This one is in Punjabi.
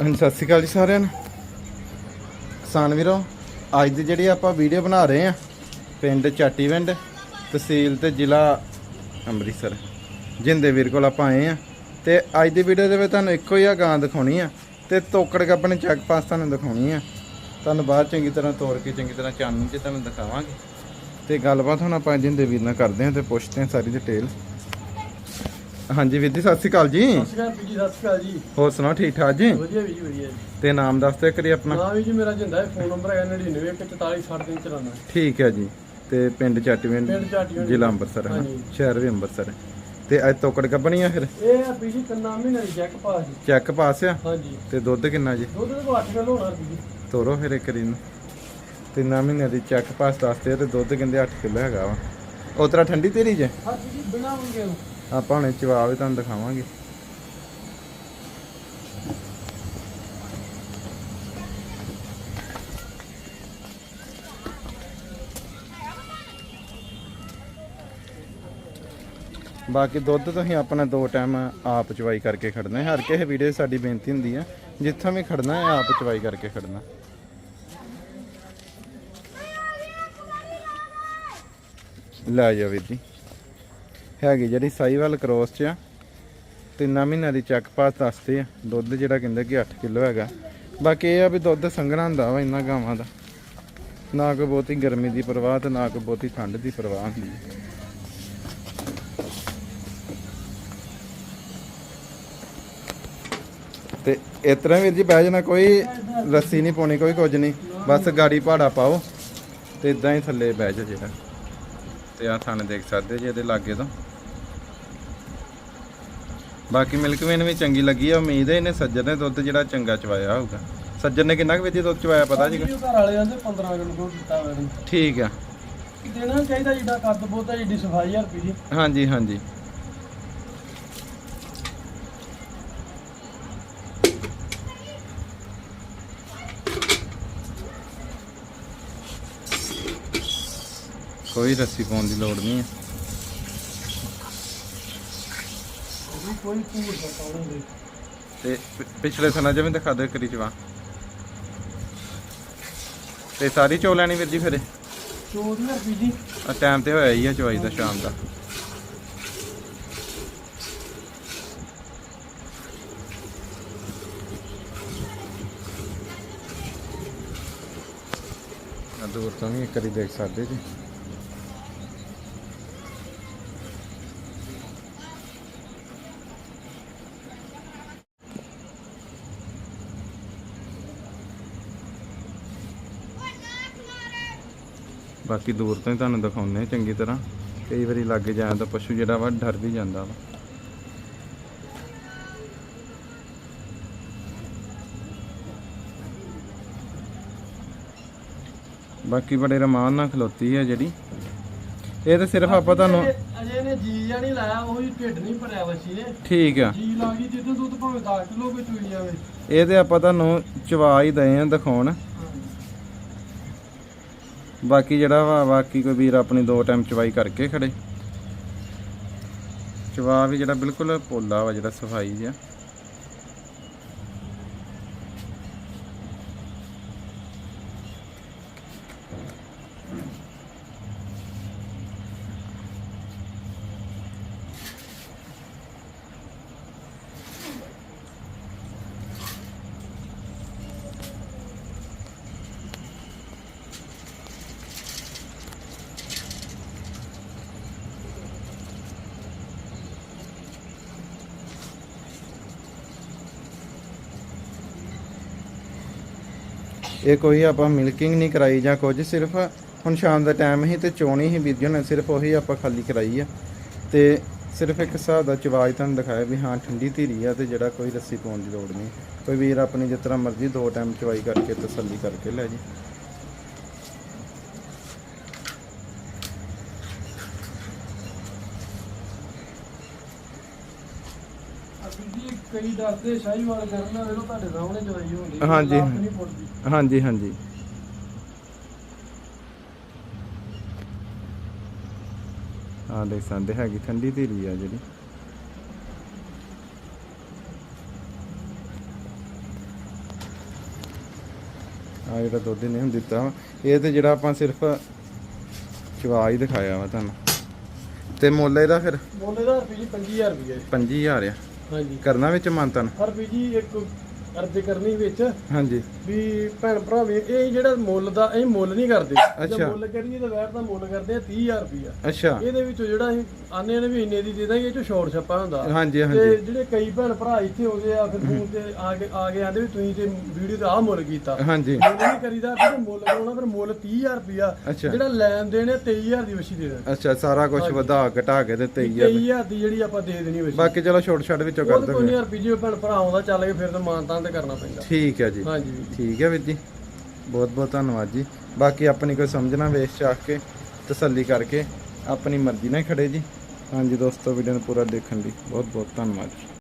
ਹਾਂਜੀ, ਸਤਿ ਸ਼੍ਰੀ ਅਕਾਲ ਜੀ ਸਾਰਿਆਂ ਨੂੰ। ਕਿਸਾਨ ਵੀਰੋ, ਅੱਜ ਦੀ ਜਿਹੜੀ ਆਪਾਂ ਵੀਡੀਓ ਬਣਾ ਰਹੇ ਆ ਪਿੰਡ ਚਾਟੀਵਿੰਡ, ਤਹਿਸੀਲ ਤੇ ਜ਼ਿਲ੍ਹਾ ਅੰਮ੍ਰਿਤਸਰ। ਜਿੰਦੇ ਵੀਰ ਕੋਲ ਆਪਾਂ ਆਏ ਆ ਤੇ ਅੱਜ ਦੀ ਵੀਡੀਓ ਦੇ ਵਿੱਚ ਤੁਹਾਨੂੰ ਇੱਕੋ ਹੀ ਆ ਗਾਂ ਦਿਖਾਉਣੀ ਆ ਤੇ ਤੋਕੜ ਕੱਪਣੇ ਚੱਕ ਪਾਸ ਤੁਹਾਨੂੰ ਦਿਖਾਉਣੀ ਆ। ਤੁਹਾਨੂੰ ਬਾਅਦ ਚੰਗੀ ਤਰ੍ਹਾਂ ਤੋੜ ਕੇ, ਚੰਗੀ ਤਰ੍ਹਾਂ ਚਾਨਣ 'ਚ ਤੁਹਾਨੂੰ ਦਿਖਾਵਾਂਗੇ। ਤੇ ਗੱਲਬਾਤ ਹੁਣ ਆਪਾਂ ਜਿੰਦੇ ਵੀਰ ਨਾਲ ਕਰਦੇ ਆ ਤੇ ਪੁੱਛਦੇ ਆ ਸਾਰੀ ਡਿਟੇਲ ਹਾਂਜੀ ਵੀਰ ਜੀ ਸਤਿ ਸ਼੍ਰੀ ਅਕਾਲ ਜੀ। ਸਤਿ ਸ਼੍ਰੀ ਅਕਾਲ ਜੀ ਸਤਿ ਸ਼੍ਰੀ ਅਕਾਲ ਜੀ। ਹੋਰ ਸੁਣਾਓ ਠੀਕ ਠਾਕ ਜੀ? ਵਧੀਆ ਵੀ ਜੀ ਵਧੀਆ। ਜੀ ਤੇ ਨਾਮ ਦੱਸ ਦਿਓ ਕਰੀ ਆਪਣਾ। ਨਾਮ ਵੀ ਜੀ ਮੇਰਾ ਜਿੰਦਾ ਹੈ ਫੋਨ ਨੰਬਰ ਹੈ 9944 ਚਲਾਉਣਾ ਠੀਕ ਹੈ ਜੀ। ਤੇ ਪਿੰਡ ਚਾਟੀਵਿੰਡ ਪਿੰਡ ਚਾਟੀਵਿੰਡ ਜ਼ਿਲ੍ਹਾ ਅੰਮ੍ਰਿਤਸਰ ਹੈ ਹਾਂਜੀ। ਸ਼ਹਿਰ ਵੀ ਅੰਮ੍ਰਿਤਸਰ ਹੈ। ਤੇ ਅੱਜ ਤੋਕੜ ਕੱਢਣੀ ਆ ਫਿਰ? ਇਹ ਆ ਬੀਜੀ ਤਿੰਨਾਂ ਮਹੀਨੇ ਦੀ ਚੈੱਕ ਪਾਸ ਜੀ। ਚੈੱਕ ਪਾਸ ਆ? ਹਾਂਜੀ। ਤੇ ਦੁੱਧ ਕਿੰਨਾ ਜੀ? ਦੁੱਧ ਕੋ 8 ਕਿਲੋ ਹੋਣਾ ਬੀਜੀ ਤੋਰੋ ਫਿਰ ਇੱਕ ਰੀ ਨੂੰ ਤਿੰਨਾਂ ਮਹੀਨਿਆਂ ਦੀ ਚੈੱਕ ਪਾਸ ਦੱਸਦੇ ਤੇ ਦੁੱਧ ਕਹਿੰਦੇ 8 ਕਿਲੋ ਹੈਗਾ ਵਾ। ਉਤਰਾ ਠੰਡੀ ਤੇਰੀ ਜੇ? ਹਾਂ ਬੀਜੀ ਬਿਨਾ ਮੰਗੇ ਨੂੰ। ਆਪਾਂ ਹੁਣੇ ਚਵਾ ਵੀ ਤੁਹਾਨੂੰ ਦਿਖਾਵਾਂਗੇ। ਬਾਕੀ ਦੁੱਧ ਤੁਸੀਂ ਆਪਣਾ ਦੋ ਟਾਈਮ ਆਪ ਚਵਾਈ ਕਰਕੇ ਖੜਨਾ ਹੈ। ਹਰ ਕਿਸੇ ਵੀਡੀਓ ਸਾਡੀ ਬੇਨਤੀ ਹੁੰਦੀ ਹੈ ਜਿੱਥੋਂ ਵੀ ਖੜਨਾ ਹੈ, ਆਪ ਚਵਾਈ ਕਰਕੇ ਖੜਨਾ। ਲੈ ਜਾ ਵੀਰ ਜੀ। ਹੈਗੀ ਜਿਹੜੀ ਸਾਈਵਾਲ ਕ੍ਰੋਸ ਚ ਆ ਤਿੰਨਾਂ ਮਹੀਨਿਆਂ ਦੀ ਚੈੱਕ ਪਾਸ ਦੱਸਦੇ ਆ, ਦੁੱਧ ਜਿਹੜਾ ਕਹਿੰਦੇ ਕਿ 8 ਕਿਲੋ ਹੈਗਾ। ਬਾਕੀ ਇਹ ਆ ਵੀ ਦੁੱਧ ਸੰਘਣਾ ਹੁੰਦਾ ਵਾ ਇਹਨਾਂ ਗਾਵਾਂ ਦਾ। ਨਾ ਕੋਈ ਬਹੁਤੀ ਗਰਮੀ ਦੀ ਪਰਵਾਹ ਤੇ ਨਾ ਕੋਈ ਬਹੁਤੀ ਠੰਡ ਦੀ ਪਰਵਾਹ ਹੁੰਦੀ। ਤੇ ਇਸ ਤਰ੍ਹਾਂ ਵੀਰ ਜੀ ਬਹਿ ਜਾਣਾ, ਕੋਈ ਰੱਸੀ ਨਹੀਂ ਪਾਉਣੀ, ਕੋਈ ਕੁਝ ਨਹੀਂ। ਬਸ ਗਾੜੀ ਪਹਾੜਾ ਪਾਓ ਤੇ ਇਦਾਂ ਹੀ ਥੱਲੇ ਬਹਿ ਜਾ ਜਿਹੜਾ। ਤੇ ਆ ਥਾਣੇ ਦੇਖ ਸਕਦੇ ਜੀ ਇਹਦੇ ਲਾਗੇ ਤੋਂ। ਬਾਕੀ ਮਿਲਕ ਵੇਨ ਵੀ ਚੰਗੀ ਲੱਗੀ ਆ ਉਮੀਦ ਹੈ ਇਹਨੇ ਸੱਜਰ ਨੇ ਦੁੱਧ ਜਿਹੜਾ ਚੰਗਾ ਚਵਾਇਆ ਹੋਊਗਾ। ਸੱਜਰ ਨੇ ਕਿੰਨਾ ਕੁ ਵਿੱਚ ਦੁੱਧ ਚਵਾਇਆ ਪਤਾ ਜੀ? ਜੀ ਘਰ ਵਾਲੇ ਜਾਂਦੇ 15 ਕਿਲੋ ਦੁੱਧ ਦਿੱਤਾ ਹੋਇਆ ਇਹਨੂੰ। ਠੀਕ ਆ। ਦੇਣਾ ਚਾਹੀਦਾ ਜਿੱਦਾਂ ਕੱਦ ਬੋਤਾ ਜਿੱਡੀ ਸਫ਼ਾਈ ਆ ਬੀਜੀ ਹਾਂਜੀ ਹਾਂਜੀ। ਕੋਈ ਰੱਸੀ ਪਾਉਣ ਦੀ ਲੋੜ ਨਹੀਂ ਹੈ ਕੋਈ ਤੇ ਪਿ- ਪਿਛਲੇ ਸਨਾਂ ਜਿਵੇਂ ਦਿਖਾ ਦਿਓ ਕਰੀ ਚਵਾ ਤੇ ਸਾਰੀ ਚੋ ਲੈਣੀ ਵੀਰ ਜੀ ਫਿਰ? 14000 ਬੀਜੀ ਆ ਟਾਈਮ ਤੇ ਹੋਇਆ ਹੀ ਆ ਚਵਾਈ ਦਾ ਸ਼ਾਮ ਦਾ। ਆ ਦੂਰ ਤੋਂ ਵੀ ਇੱਕ ਵਾਰੀ ਦੇਖ ਸਕਦੇ ਜੀ। ਬਾਕੀ ਦੂਰ ਤੋਂ ਹੀ ਤੁਹਾਨੂੰ ਦਿਖਾਉਂਦੇ ਹਾਂ ਚੰਗੀ ਤਰ੍ਹਾਂ। ਕਈ ਵਾਰੀ ਲੱਗ ਜਾਂਦਾ ਤਾਂ ਪਸ਼ੂ ਜਿਹੜਾ ਵਾ ਡਰ ਵੀ ਜਾਂਦਾ ਵਾ। ਬਾਕੀ ਬੜੇ ਰਮਾਨ ਨਾਲ ਖਲੋਤੀ ਹੈ ਜਿਹੜੀ। ਇਹ ਤਾਂ ਸਿਰਫ ਆਪਾਂ ਤੁਹਾਨੂੰ ਅਜੇ ਨੇ ਜੀ ਜਾਂ ਨਹੀਂ ਲਾਇਆ ਉਹੀ ਢਿੱਡ ਨਹੀਂ ਭਰਿਆ ਵਸੀ ਨੇ ਠੀਕ ਆ। ਜੀ ਲਾ ਗਈ ਜਿੱਦੋਂ ਦੁੱਧ ਭਾਵੇਂ 10 ਕਿਲੋ ਕੋਈ ਚੁਈ ਜਾਵੇ ਇਹ ਤੇ ਆਪਾਂ ਤੁਹਾਨੂੰ ਚਵਾ ਹੀ ਦਏ ਆ ਦਿਖਾਉਣ। ਬਾਕੀ ਜਿਹੜਾ ਵਾ, ਬਾਕੀ ਕੋਈ ਵੀਰ ਆਪਣੀ ਦੋ ਟਾਈਮ ਚਵਾਈ ਕਰਕੇ ਖੜੇ। ਚਵਾ ਵੀ ਜਿਹੜਾ ਬਿਲਕੁਲ ਪੋਲਾ ਵਾ, ਜਿਹੜਾ ਸਫ਼ਾਈ ਜਿਹਾ ਇਹ ਕੋਈ ਆਪਾਂ ਮਿਲਕਿੰਗ ਨਹੀਂ ਕਰਾਈ ਜਾਂ ਕੁਝ, ਸਿਰਫ ਹੁਣ ਸ਼ਾਮ ਦਾ ਟਾਈਮ ਹੀ ਤੇ ਚੋਣੀ ਹੀ ਵੀਰ ਜੀ ਸਿਰਫ ਉਹੀ ਆਪਾਂ ਖਾਲੀ ਕਰਾਈ ਆ। ਤੇ ਸਿਰਫ ਇੱਕ ਹਿਸਾਬ ਦਾ ਚਵਾਜ ਤੁਹਾਨੂੰ ਦਿਖਾਇਆ ਵੀ ਹਾਂ, ਠੰਡੀ ਧੀਰੀ ਆ ਤੇ ਜਿਹੜਾ ਕੋਈ ਰੱਸੀ ਪਾਉਣ ਦੀ ਲੋੜ ਨਹੀਂ। ਕੋਈ ਵੀਰ ਆਪਣੀ ਜਿਸ ਤਰ੍ਹਾਂ ਮਰਜ਼ੀ ਦੋ ਟਾਈਮ ਚਵਾਈ ਕਰਕੇ ਤਸੱਲੀ ਕਰਕੇ ਲੈ ਜੀ। ਜੀ ਕਈ ਦੱਸਦੇ ਸ਼ਾਹੀ ਵਾਲੇ ਕਰਨਾ ਵੇਲੋ ਤੁਹਾਡੇ ਸਾਹਮਣੇ ਜਵਾਈ ਹੁੰਦੀ ਹਾਂਜੀ। ਨਹੀਂ ਹਾਂਜੀ ਹਾਂਜੀ। ਆ ਦੇਖ ਸਕਦੇ ਹੈਗੀ ਠੰਡੀ ਧੀਰੀ ਆ ਜਿਹੜੀ। ਆ ਜਿਹੜਾ ਦੁੱਧ ਹੁਣ ਦਿੱਤਾ ਇਹ ਤੇ ਜਿਹੜਾ ਆਪਾਂ ਸਿਰਫ ਚਵਾ ਹੀ ਦਿਖਾਇਆ ਵਾ ਤੁਹਾਨੂੰ। ਤੇ ਮੁੱਲ ਇਹਦਾ ਫਿਰ? ਮੁੱਲ ਦਾ ਰੁਪਏ ਜੀ 25000 ਰੁਪਏ 25000 ਆ। ਹਾਂਜੀ। ਕਰਨਾ ਵਿੱਚ ਮੰਤਨ ਹਰ ਰੁਪਏ ਜੀ ਇੱਕ ਅਰਜ਼ ਕਰਨੀ ਵਿੱਚ ਹਾਂਜੀ। ਵੀ ਭੈਣ ਭਰਾ ਵੀ ਇਹ ਜਿਹੜਾ ਮੁੱਲ ਦਾ ਇਹ ਮੁੱਲ ਨਹੀਂ ਕਰਦੇ। ਅੱਛਾ। ਮੁੱਲ ਕਰੀਏ ਤਾਂ ਵੈਟ ਦਾ ਮੁੱਲ ਕਰਦੇ ਆ 30000 ਰੁਪਿਆ ਅੱਛਾ। ਇਹਦੇ ਵਿੱਚੋਂ ਜਿਹੜਾ ਅਸੀਂ ਆਨੇ ਨੇ ਵੀ ਇੰਨੇ ਦੀ ਦੇ ਦਾਂਗੇ ਇਹ ਚੋਂ ਸ਼ਾਰਟ ਛੱਪਾ ਹੁੰਦਾ। ਹਾਂਜੀ ਤੇ ਹਾਂਜੀ। ਜਿਹੜੇ ਕਈ ਭੈਣ ਭਰਾ ਇੱਥੇ ਗਏ ਆ ਫਿਰ ਫੋਨ ਤੇ ਆ ਕੇ ਆ ਕੇ ਆਂਦੇ ਵੀ ਤੁਸੀਂ ਤੇ ਵੀਡੀਓ ਤੇ ਆਹ ਮੁੱਲ ਕੀਤਾ। ਹਾਂਜੀ। ਮੁੱਲ ਨਹੀਂ ਕਰੀਦਾ ਫਿਰ ਮੁੱਲ ਕਰਾਉਣਾ ਫਿਰ ਮੁੱਲ 30000 ਰੁਪਿਆ ਜਿਹੜਾ ਲੈਣ ਦੇਣ ਹੈ 23000 ਦੀ ਵਸ਼ੀ ਦੇ ਦੇਣਾ। ਅੱਛਾ ਸਾਰਾ ਕੁਝ ਵਧਾ ਘਟਾ ਕੇ ਤੇ 23000 23000 ਦੀ ਜਿਹੜੀ ਆਪਾਂ ਦੇ ਦੇਣੀ ਵਸ਼ੀ ਬਾਕੀ ਚਲੋ ਛੋਟ ਛੱਡ ਵਿੱਚੋਂ ਕਰ ਤਾਂ ਦੋਗੇ। ਨਹੀਂ ਰੁਪਏ ਜੇ ਭੈਣ ਭਰਾ ਆਉਂਦਾ ਚੱਲ ਕੇ ਫਿਰ ਤਾਂ ਮਾਨਤਾਂ ਤੇ ਕਰਨਾ ਪੈਂਦਾ। ਠੀਕ ਹੈ ਜੀ। ਹਾਂਜੀ। ਠੀਕ ਹੈ ਵੀਰ ਜੀ। ਬਹੁਤ ਬਹੁਤ ਧੰਨਵਾਦ ਜੀ। ਬਾਕੀ ਆਪਣੀ ਕੋਈ ਸਮਝਣਾ ਵੇਚ ਚਾਖ ਕੇ ਤਸੱਲੀ ਕਰਕੇ ਆਪਣੀ ਮਰਜ਼ੀ ਨਾਲ ਖੜੇ ਜੀ। ਹਾਂਜੀ ਦੋਸਤੋ ਵੀਡੀਓ ਨੂੰ ਪੂਰਾ ਦੇਖਣ ਲਈ ਬਹੁਤ ਬਹੁਤ ਧੰਨਵਾਦ ਜੀ।